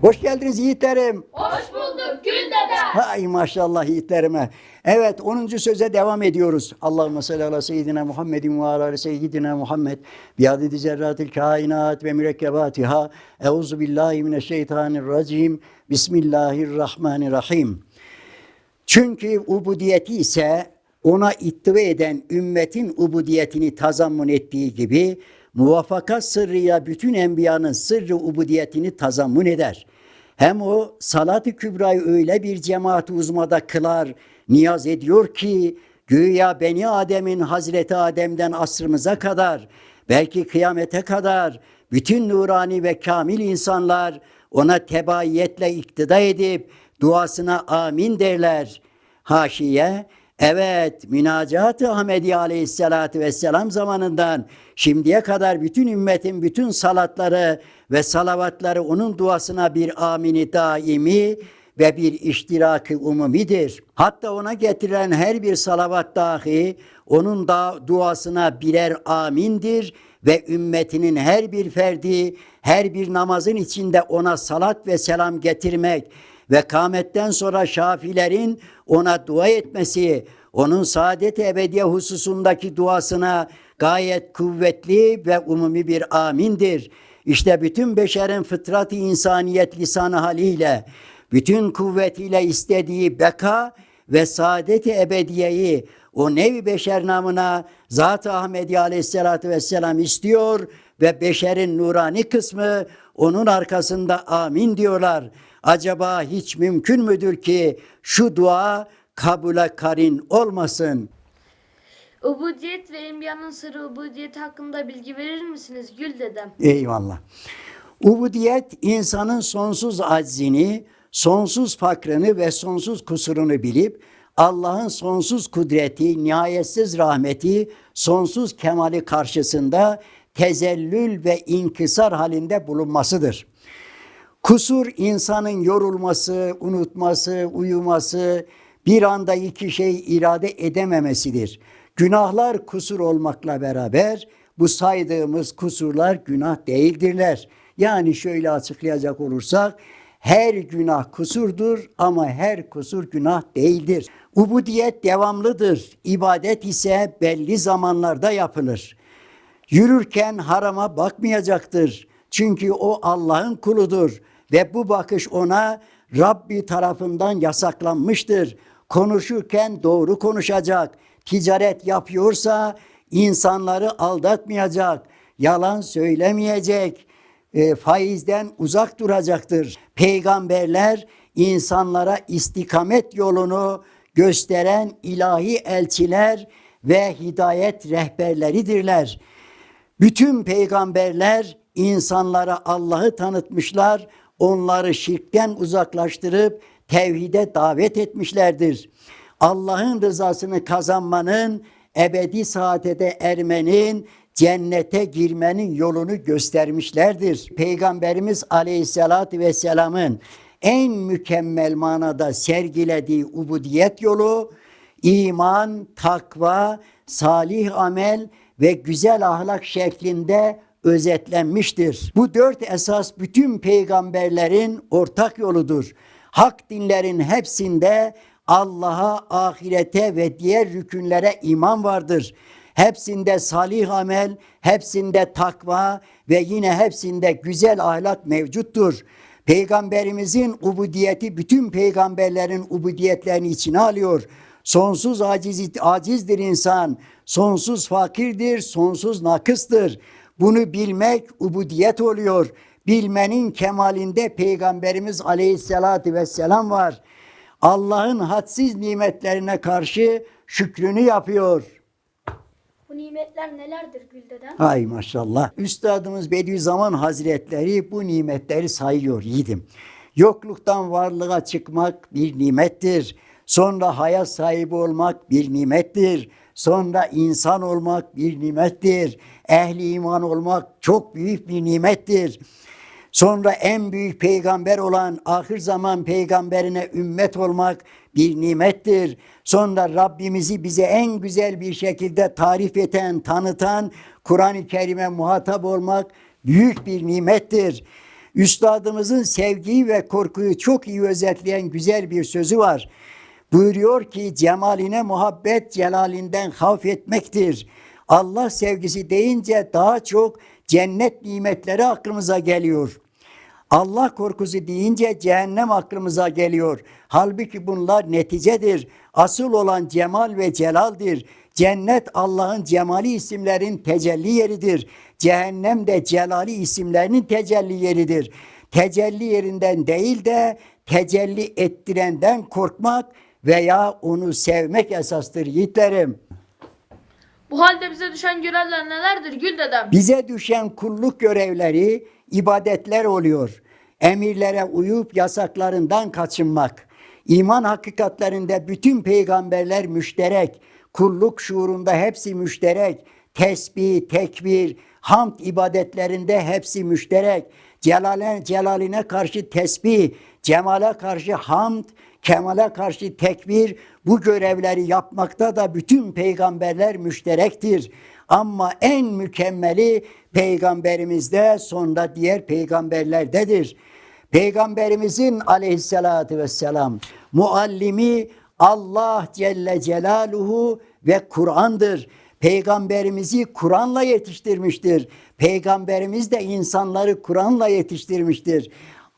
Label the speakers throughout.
Speaker 1: Hoş geldiniz yiğitlerim.
Speaker 2: Hoş bulduk Gül Dede.
Speaker 1: Hay maşallah yiğitlerime. Evet 10. söze devam ediyoruz. Allahümme salli ala seyyidina Muhammedin ve ala seyyidina Muhammed. Biadedi zerratil kainat ve mürekkebatiha. Euzu billahi mineşşeytanirracim. Bismillahirrahmanirrahim. Çünkü ubudiyeti ise ona ittiba eden ümmetin ubudiyetini tazammun ettiği gibi muvaffakat sırrıya bütün enbiyanın sırrı ubudiyetini tazammun eder. Hem o salat-ı kübrayı öyle bir cemaat uzmada kılar, niyaz ediyor ki güya Beni Adem'in Hazreti Adem'den asrımıza kadar belki kıyamete kadar bütün nurani ve kamil insanlar ona tebaiyetle iktida edip duasına amin derler. Haşiye, evet münacat-ı Ahmedi aleyhissalatü vesselam zamanından şimdiye kadar bütün ümmetin bütün salatları ve salavatları onun duasına bir amini daimi ve bir iştirakı umumidir. Hatta ona getirilen her bir salavat dahi onun da duasına birer amindir ve ümmetinin her bir ferdi her bir namazın içinde ona salat ve selam getirmek ve kâmetten sonra şafilerin ona dua etmesi, onun saadet ebediye hususundaki duasına gayet kuvvetli ve umumi bir amindir. İşte bütün beşerin fıtratı insaniyet lisanı haliyle, bütün kuvvetiyle istediği beka ve saadet-i ebediyeyi o nevi beşer namına Zat-ı Ahmedi Aleyhisselatü Vesselam istiyor ve beşerin nurani kısmı onun arkasında amin diyorlar. Acaba hiç mümkün müdür ki şu dua kabule karin olmasın?
Speaker 2: Ubudiyet ve Enbiya'nın sırrı ubudiyeti hakkında bilgi verir misiniz Gül Dedem?
Speaker 1: Eyvallah. Ubudiyet insanın sonsuz aczini, sonsuz fakrını ve sonsuz kusurunu bilip Allah'ın sonsuz kudreti, nihayetsiz rahmeti, sonsuz kemali karşısında tezellül ve inkisar halinde bulunmasıdır. Kusur insanın yorulması, unutması, uyuması, bir anda iki şey irade edememesidir. Günahlar kusur olmakla beraber bu saydığımız kusurlar günah değildirler. Yani şöyle açıklayacak olursak her günah kusurdur ama her kusur günah değildir. Ubudiyet devamlıdır. İbadet ise belli zamanlarda yapılır. Yürürken harama bakmayacaktır. Çünkü o Allah'ın kuludur ve bu bakış ona Rabbi tarafından yasaklanmıştır. Konuşurken doğru konuşacak. Ticaret yapıyorsa insanları aldatmayacak. Yalan söylemeyecek. E, faizden uzak duracaktır. Peygamberler insanlara istikamet yolunu gösteren ilahi elçiler ve hidayet rehberleridirler. Bütün peygamberler insanlara Allah'ı tanıtmışlar, onları şirkten uzaklaştırıp tevhide davet etmişlerdir. Allah'ın rızasını kazanmanın, ebedi saadete ermenin, cennete girmenin yolunu göstermişlerdir. Peygamberimiz Aleyhisselatü Vesselam'ın en mükemmel manada sergilediği ubudiyet yolu, iman, takva, salih amel ve güzel ahlak şeklinde özetlenmiştir. Bu dört esas bütün peygamberlerin ortak yoludur. Hak dinlerin hepsinde Allah'a, ahirete ve diğer rükünlere iman vardır. Hepsinde salih amel, hepsinde takva ve yine hepsinde güzel ahlak mevcuttur. Peygamberimizin ubudiyeti bütün peygamberlerin ubudiyetlerini içine alıyor. Sonsuz aciz, acizdir insan, sonsuz fakirdir, sonsuz nakıstır. Bunu bilmek ubudiyet oluyor. Bilmenin kemalinde Peygamberimiz Aleyhisselatü Vesselam var. Allah'ın hadsiz nimetlerine karşı şükrünü yapıyor.
Speaker 3: Bu nimetler nelerdir Gül dedem?
Speaker 1: Hay maşallah. Üstadımız Bediüzzaman Hazretleri bu nimetleri sayıyor yiğidim. Yokluktan varlığa çıkmak bir nimettir. Sonra hayat sahibi olmak bir nimettir. Sonra insan olmak bir nimettir. Ehli iman olmak çok büyük bir nimettir. Sonra en büyük peygamber olan ahir zaman peygamberine ümmet olmak bir nimettir. Sonra Rabbimizi bize en güzel bir şekilde tarif eden, tanıtan, Kur'an-ı Kerim'e muhatap olmak büyük bir nimettir. Üstadımızın sevgiyi ve korkuyu çok iyi özetleyen güzel bir sözü var. Buyuruyor ki cemaline muhabbet celalinden havf etmektir. Allah sevgisi deyince daha çok cennet nimetleri aklımıza geliyor. Allah korkusu deyince cehennem aklımıza geliyor. Halbuki bunlar neticedir. Asıl olan cemal ve celaldir. Cennet Allah'ın cemali isimlerin tecelli yeridir. Cehennem de celali isimlerinin tecelli yeridir. Tecelli yerinden değil de tecelli ettirenden korkmak veya onu sevmek esastır yiğitlerim.
Speaker 2: Bu halde bize düşen görevler nelerdir Gül dedem?
Speaker 1: Bize düşen kulluk görevleri ibadetler oluyor. Emirlere uyup yasaklarından kaçınmak. İman hakikatlerinde bütün peygamberler müşterek. Kulluk şuurunda hepsi müşterek. Tesbih, tekbir, hamd ibadetlerinde hepsi müşterek. Celale, celaline karşı tesbih, cemale karşı hamd, kemale karşı tekbir bu görevleri yapmakta da bütün peygamberler müşterektir. Ama en mükemmeli peygamberimizde sonra diğer peygamberlerdedir. Peygamberimizin aleyhissalatü vesselam muallimi Allah Celle Celaluhu ve Kur'an'dır. Peygamberimizi Kur'an'la yetiştirmiştir. Peygamberimiz de insanları Kur'an'la yetiştirmiştir.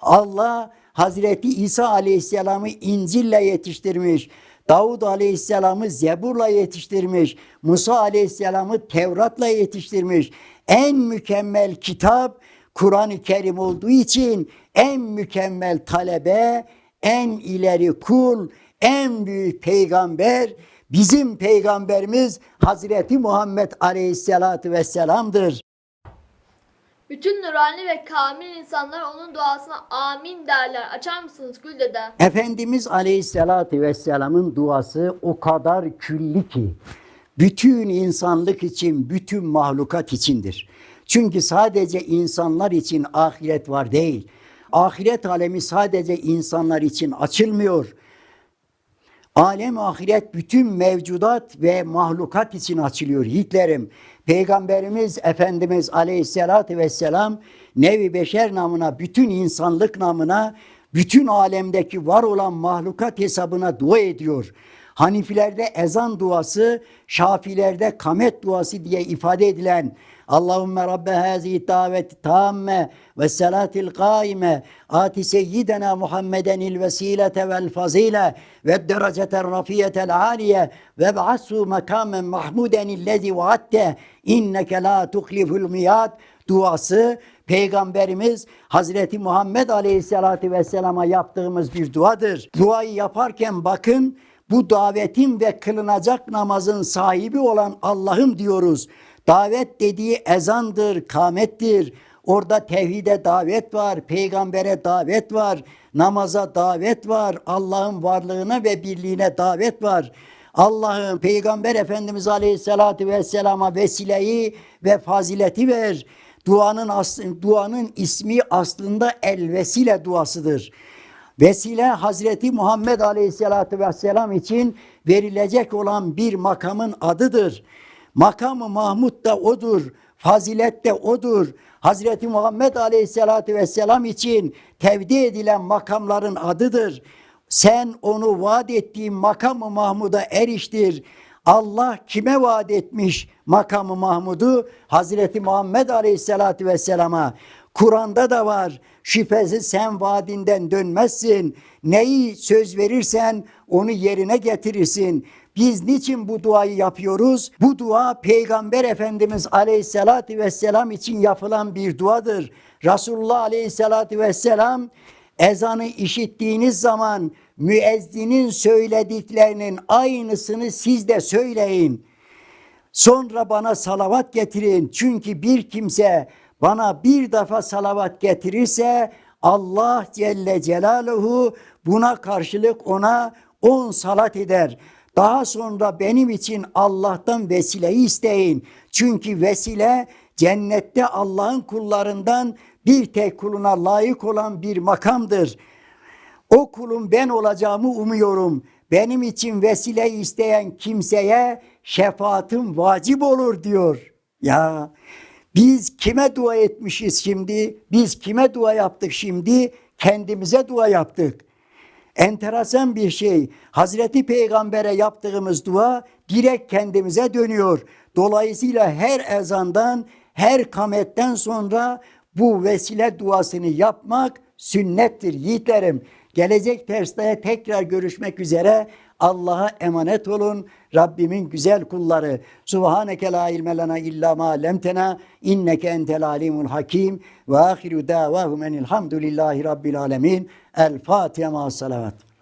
Speaker 1: Allah Hazreti İsa Aleyhisselam'ı İncil'le yetiştirmiş. Davud Aleyhisselam'ı Zebur'la yetiştirmiş. Musa Aleyhisselam'ı Tevrat'la yetiştirmiş. En mükemmel kitap Kur'an-ı Kerim olduğu için en mükemmel talebe, en ileri kul, en büyük peygamber bizim peygamberimiz Hazreti Muhammed Aleyhisselatü Vesselam'dır.
Speaker 2: Bütün nurani ve kamil insanlar onun duasına amin derler. Açar mısınız Gül dede?
Speaker 1: Efendimiz Aleyhisselatü Vesselam'ın duası o kadar külli ki bütün insanlık için, bütün mahlukat içindir. Çünkü sadece insanlar için ahiret var değil. Ahiret alemi sadece insanlar için açılmıyor. Alem ahiret bütün mevcudat ve mahlukat için açılıyor Hitlerim. Peygamberimiz Efendimiz Aleyhisselatü Vesselam nevi beşer namına, bütün insanlık namına, bütün alemdeki var olan mahlukat hesabına dua ediyor. Hanifilerde ezan duası, Şafilerde kamet duası diye ifade edilen Allahümme Rabbe hazihi daveti tamme ve selatil kaime ati seyyidena Muhammeden il vesilete vel fazile ve derecetel rafiyetel aliye ve ba'assu makamen mahmuden illezi vaatte inneke la tuhliful miyad duası Peygamberimiz Hazreti Muhammed Aleyhisselatü Vesselam'a yaptığımız bir duadır. Duayı yaparken bakın bu davetin ve kılınacak namazın sahibi olan Allah'ım diyoruz. Davet dediği ezandır, kamettir. Orada tevhide davet var, peygambere davet var, namaza davet var, Allah'ın varlığına ve birliğine davet var. Allah'ın Peygamber Efendimiz Aleyhisselatü Vesselam'a vesileyi ve fazileti ver. Duanın aslı, duanın ismi aslında el vesile duasıdır. Vesile Hazreti Muhammed Aleyhisselatü Vesselam için verilecek olan bir makamın adıdır. Makamı Mahmud da odur. Fazilet de odur. Hazreti Muhammed Aleyhisselatü Vesselam için tevdi edilen makamların adıdır. Sen onu vaat ettiğin makamı Mahmud'a eriştir. Allah kime vaat etmiş makamı Mahmud'u? Hazreti Muhammed Aleyhisselatü Vesselam'a. Kur'an'da da var. Şüphesiz sen vaadinden dönmezsin. Neyi söz verirsen onu yerine getirirsin. Biz niçin bu duayı yapıyoruz? Bu dua Peygamber Efendimiz Aleyhisselatü Vesselam için yapılan bir duadır. Resulullah Aleyhisselatü Vesselam ezanı işittiğiniz zaman müezzinin söylediklerinin aynısını siz de söyleyin. Sonra bana salavat getirin. Çünkü bir kimse bana bir defa salavat getirirse Allah Celle Celaluhu buna karşılık ona on salat eder. Daha sonra benim için Allah'tan vesileyi isteyin. Çünkü vesile cennette Allah'ın kullarından bir tek kuluna layık olan bir makamdır. O kulum ben olacağımı umuyorum. Benim için vesile isteyen kimseye şefaatim vacip olur diyor. Ya Biz kime dua etmişiz şimdi? Biz kime dua yaptık şimdi? Kendimize dua yaptık. Enteresan bir şey. Hazreti Peygamber'e yaptığımız dua direkt kendimize dönüyor. Dolayısıyla her ezandan, her kametten sonra bu vesile duasını yapmak sünnettir yiğitlerim. Gelecek derste tekrar görüşmek üzere. Allah'a emanet olun. Rabbimin güzel kulları. Subhaneke la ilme lena illa ma lemtena inneke entel alimul hakim ve ahiru davahum enilhamdülillahi rabbil alemin. El Fatiha ma salavat.